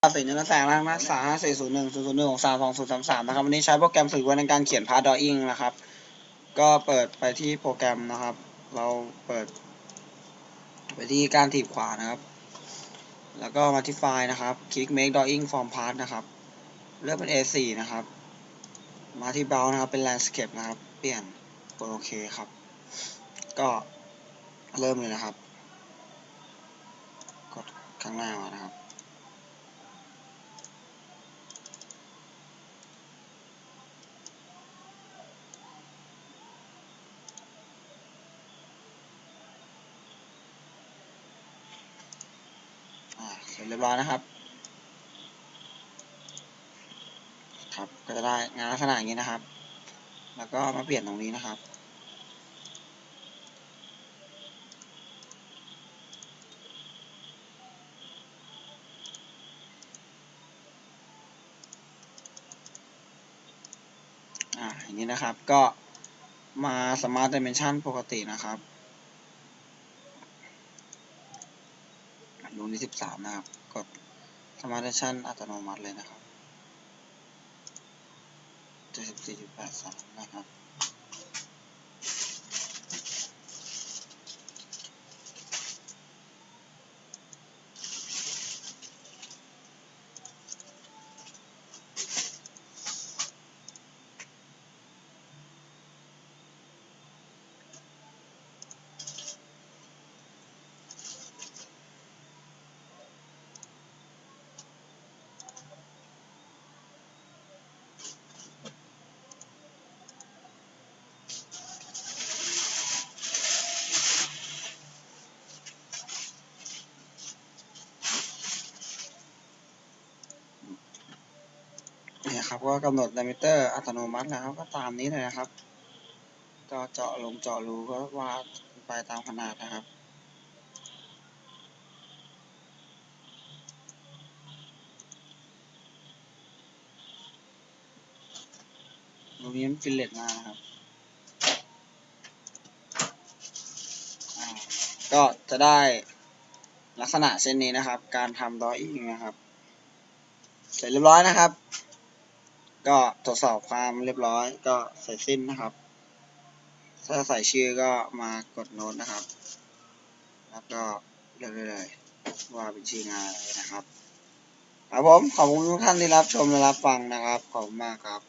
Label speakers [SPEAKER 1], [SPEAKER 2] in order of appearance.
[SPEAKER 1] สีเนื้อแสงล่างหน้าสามห้าสี่ศูนย์หนึ่งศูนย์ศูนย์หนึ่งของสามสองศูนย์สามสามนะครับวันนี้ใช้โปรแกรมฝึกไว้ในการเขียนพาร์ดออิงนะครับ ก็เปิดไปที่โปรแกรมนะครับ เราเปิด ไปที่การถีบขวานะครับ แล้วก็มาที่ไฟล์นะครับ คลิก make drawing from part นะครับ เลือกเป็น A4 นะครับ มาที่ brow นะครับ เป็น landscape นะครับ เปลี่ยนกดโอเคครับ ก็เริ่มเลยนะครับ กดข้างหน้ามานะครับ ร็จเรียบร้อยนะครับ ครับก็จะได้งานลักษณะอย่างนี้นะครับ แล้วก็มาเปลี่ยนตรงนี้นะครับอ่าอย่างนี้นะครับก็มา Smart Dimension ปกตินะครับ รูนี้สิบสามนะครับ กด Smart Dimension อัตโนมัติเลยนะครับเจ็ดสิบสี่จุดแปดสามนะครับ นี่ยครับก็กำหนด diameter อัตโนมัติแล้วก็ตามนี้เลยนะครับก็เจาะลงเจาะรูก็วาดไปตามขนาดนะครับรูนี้มันฟิลเลตมานะครับ ก็จะได้ลักษณะเช่นนี้นะครับ การทำ drawing นะครับ เสร็จเรียบร้อยนะครับ ก็ตรวจสอบความเรียบร้อย ก็เสร็จสิ้นนะครับ ถ้าใส่ชื่อก็มากดโน้ตนะครับ แล้วก็เลือกเลยว่าเป็นชื่องานอะไรนะครับครับผมขอบคุณทุกท่านที่รับชมและรับฟังนะครับ ขอบคุณมากครับ